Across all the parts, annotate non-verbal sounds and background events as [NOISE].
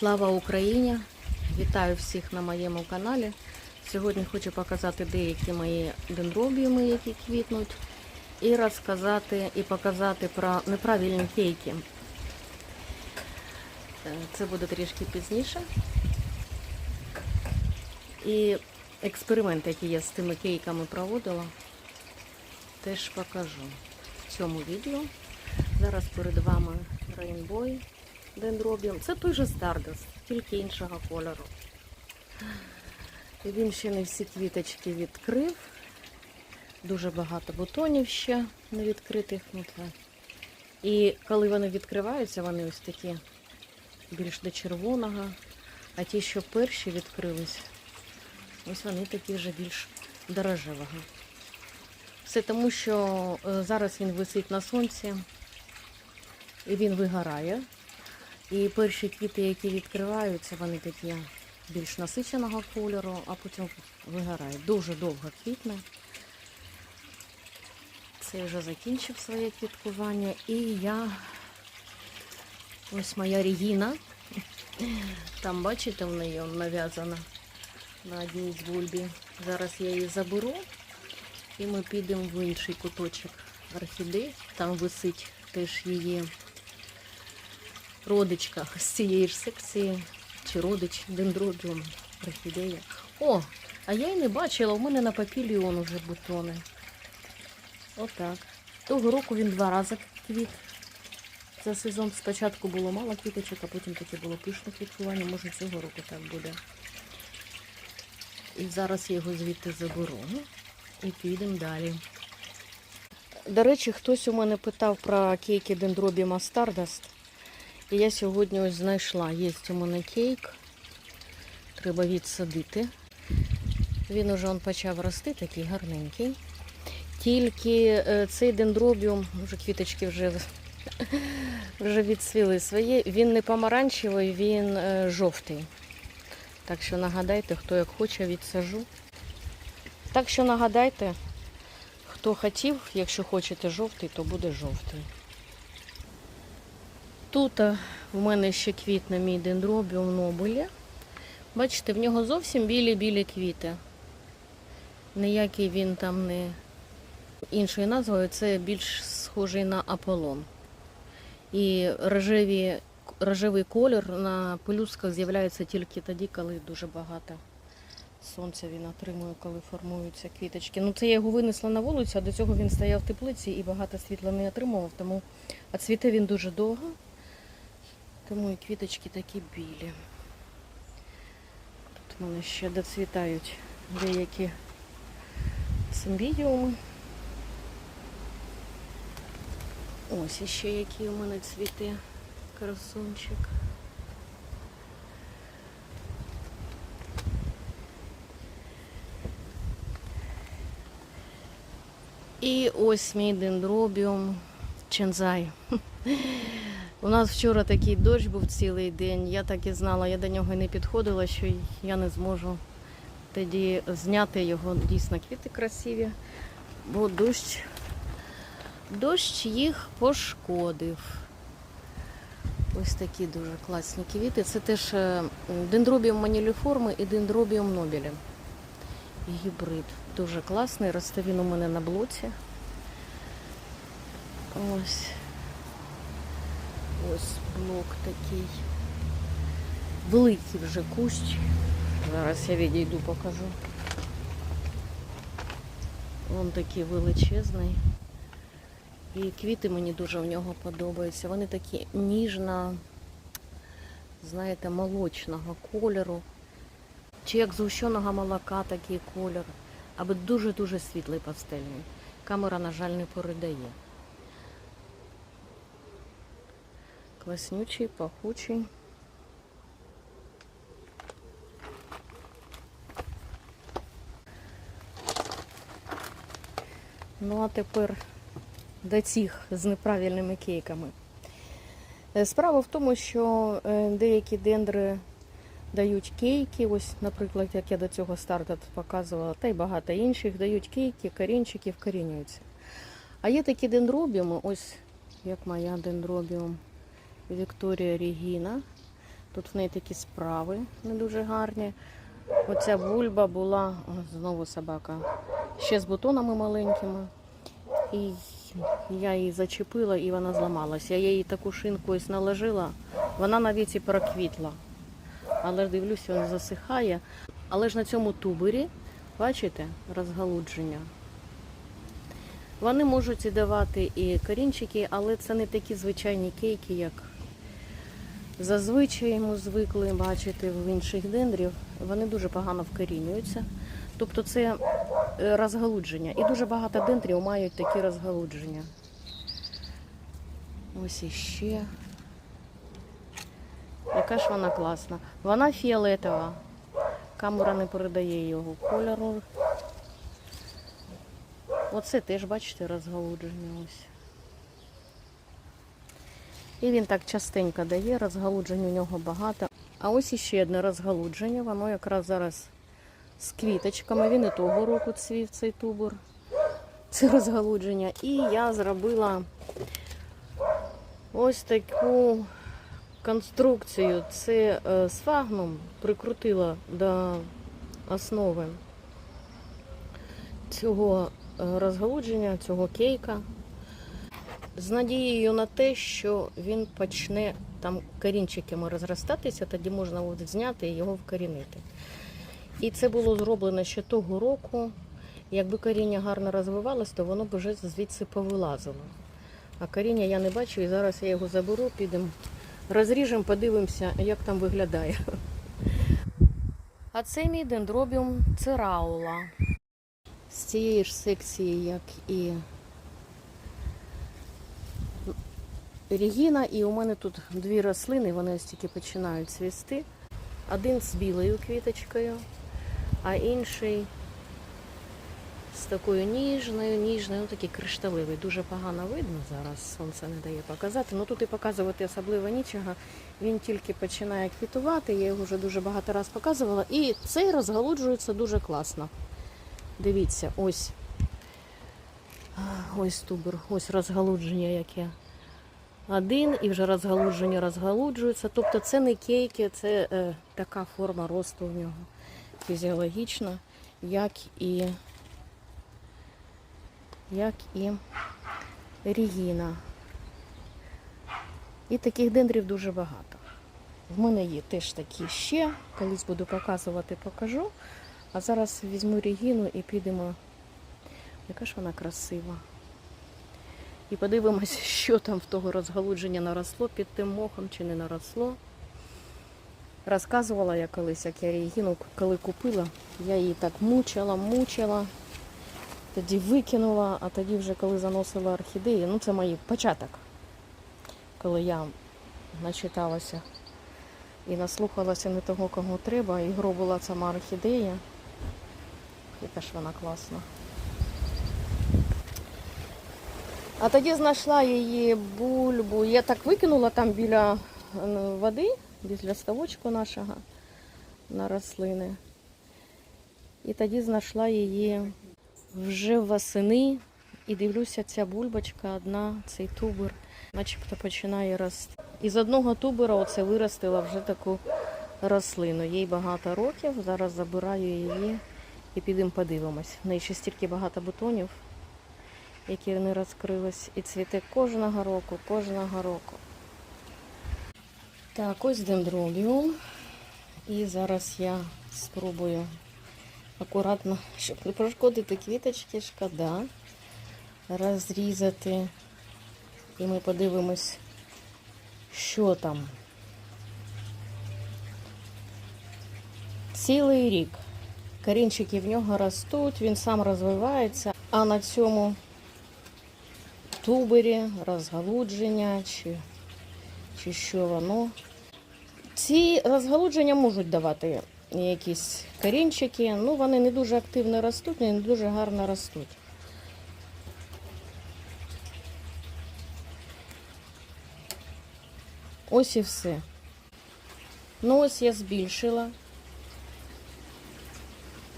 Слава Україні! Вітаю всіх на моєму каналі. Сьогодні хочу показати деякі мої дендробіуми, які квітнуть, і розказати і показати про неправильні кейки. Е, Це буде трішки пізніше. І експеримент, який я з тими кейками проводила, теж покажу в цьому відео. Зараз перед вами Rainbow дендробіум. Це той же Stardust, тільки іншого кольору. Він ще не всі квіточки відкрив. Дуже багато бутонів ще не відкритих. Ну. І коли вони відкриваються, вони ось такі більш до червоного. А ті, що перші відкрились, ось вони такі вже більш до рожевого. Все тому, що е, зараз він висить на сонці і він вигорає. І перші квіти, які відкриваються, вони такі більш насиченого кольору, а потім вигорають. Дуже довго квітне. Це вже закінчив своє квіткування. І я ось моя Регіна. Там, бачите, в неї нав'язана на одній з бульбі. Зараз я її заберу і ми підемо в інший куточок орхідей. Там висить теж її родичка з цієї ж секції, чи родич дендробіум, орхідея. О, а я й не бачила, у мене на папіліон уже бутони. Отак. Того року він два рази квіт. За сезон спочатку було мало квіточок, а потім таке було пишне квіткування. Може цього року так буде. І зараз я його звідти заберу. І підемо далі. До речі, хтось у мене питав про кейки дендробіма Stardust. Я сьогодні ось знайшла. Є у мене кейк. Треба відсадити. Він уже он почав рости, такий гарненький. Тільки е, цей дендробіум, вже квіточки вже, [LAUGHS] вже відсвіли своє. Він не помаранчевий, він е, жовтий. Так що нагадайте, хто як хоче, відсажу. Так що нагадайте, хто хотів, якщо хочете жовтий, то буде жовтий. Тут е, в мене ще квітне мій дендробіум нобелі. Бачите, в нього зовсім білі-білі квіти. Ніякий він там не іншою назвою, це більш схожий на Аполлон. І рожеві, рожевий колір на пелюстках з'являється тільки тоді, коли дуже багато сонця він отримує, коли формуються квіточки. Ну це я його винесла на вулицю, а до цього він стояв в теплиці і багато світла не отримував, тому а цвіте він дуже довго. Тому і квіточки такі білі. Тут в мене ще доцвітають деякі симбідіуми. Ось іще який у мене цвіте красунчик. І ось мій дендробіум чензай. [LAUGHS] У нас вчора такий дощ був цілий день. Я так і знала, я до нього не підходила, що я не зможу тоді зняти його. Дійсно квіти красиві, бо дощ, дощ їх пошкодив. Ось такі дуже класні квіти. Це теж е, дендробіум маніліформи і дендробіум нобілі. Гібрид. Дуже класний. Росте він у мене на блоці. Ось. Ось блок такий. Великий вже кущ. Зараз я відійду, покажу. Він такий величезний. І квіти мені дуже в нього подобаються. Вони такі ніжно, знаєте, молочного кольору. Чи як згущеного молока такий кольор. Аби дуже-дуже світлий пастельний. Камера, на жаль, не передає. Класнючий, пахучий. Ну, а тепер до цих з неправильними кейками. Е, Справа в тому, що е, деякі дендри дають кейки, ось, наприклад, як я до цього старту показувала, та й багато інших дають кейки, корінчики вкорінюються. А є такі дендробіуми, ось як моя дендробіум Вікторія Регіна. Тут в неї такі справи не дуже гарні. Оця бульба була, знову собака, ще з бутонами маленькими. І я її зачепила і вона зламалась. Я їй таку шинку ось наложила, вона навіть і проквітла. Але дивлюся, він засихає. Але ж на цьому тубері, бачите, розгалудження. Вони можуть і давати і корінчики, але це не такі звичайні кейки, як зазвичай ми звикли бачити в інших дендрів. Вони дуже погано вкорінюються. Тобто це е, розгалудження. І дуже багато дендрів мають такі розгалудження. Ось іще. Яка ж вона класна. Вона фіолетова. Камера не передає його кольору. Оце теж, бачите, розгалудження ось. І він так частенько дає, розгалуджень у нього багато. А ось іще одне розгалудження, воно якраз зараз з квіточками. Він і того року цвів цей тубур. Це розгалудження. І я зробила ось таку конструкцію. Це е, сфагном прикрутила до основи цього е, розгалудження, цього кейка. З надією на те, що він почне там корінчиками розростатися, тоді можна от зняти і його вкорінити. І це було зроблено ще того року. Якби коріння гарно розвивалось, то воно б вже звідси повилазило. А коріння я не бачу, і зараз я його заберу, підемо, розріжемо, подивимося, як там виглядає. А це мій дендробіум цираула. З цієї ж секції, як і Регіна, і у мене тут дві рослини, вони ось тільки починають цвісти. Один з білою квіточкою, а інший з такою ніжною, ніжною, ну такий кришталевий. Дуже погано видно зараз, сонце не дає показати. Ну тут і показувати особливо нічого. Він тільки починає квітувати, я його вже дуже багато разів показувала. І цей розгалуджується дуже класно. Дивіться, ось ось тубер, ось розгалудження яке один і вже розгалудження розгалуджується. Тобто це не кейки, це е, така форма росту в нього фізіологічна, як і, як і регіна. І таких дендрів дуже багато. В мене є теж такі ще. Колись буду показувати, покажу. А зараз візьму регіну і підемо. Яка ж вона красива. І подивимось, [LAUGHS] що там в того розгалудження наросло під тим мохом чи не наросло. Розказувала я колись, як я регіну, коли купила, я її так мучила, мучила, тоді викинула, а тоді вже коли заносила орхідеї, ну це мій початок, коли я начиталася і наслухалася не того, кому треба, і гро була сама орхідея. Яка ж вона класна. А тоді знайшла її бульбу. Я так викинула там біля води, біля ставочку нашого на рослини. І тоді знайшла її вже восени. І дивлюся, ця бульбочка одна, цей тубер, начебто починає рости. І з одного тубера оце виростила вже таку рослину. Їй багато років. Зараз забираю її і підемо подивимось. В неї ще стільки багато бутонів які не розкрились, і цвіте кожного року, кожного року. Так, ось дендробіум. І зараз я спробую акуратно, щоб не пошкодити квіточки, шкода, розрізати. І ми подивимось, що там. Цілий рік. Корінчики в нього ростуть, він сам розвивається, а на цьому тубері, розгалудження чи, чи що воно. Ці розгалудження можуть давати якісь корінчики, ну вони не дуже активно ростуть, не дуже гарно ростуть. Ось і все. Ну ось я збільшила.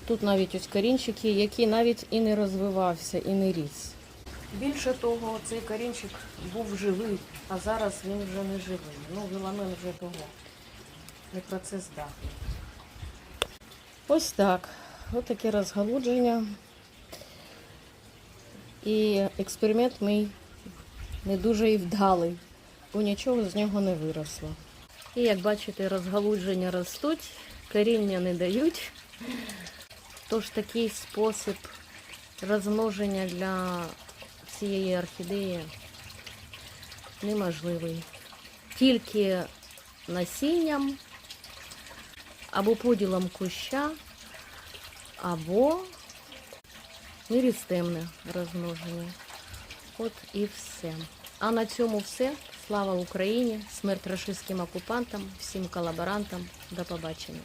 Тут навіть ось корінчики, які навіть і не розвивався, і не ріс. Більше того, цей корінчик був живий, а зараз він вже не живий. Ну, віламен вже того. не процес даху. Ось так. Ось таке розгалудження. І експеримент мій не дуже і вдалий, бо нічого з нього не виросло. І як бачите, розгалудження ростуть, коріння не дають. Тож такий спосіб розмноження для цієї орхідеї неможливий. Тільки насінням або поділом куща, або мірістемне розмноження. От і все. А на цьому все. Слава Україні! Смерть рашистським окупантам, всім колаборантам. До побачення.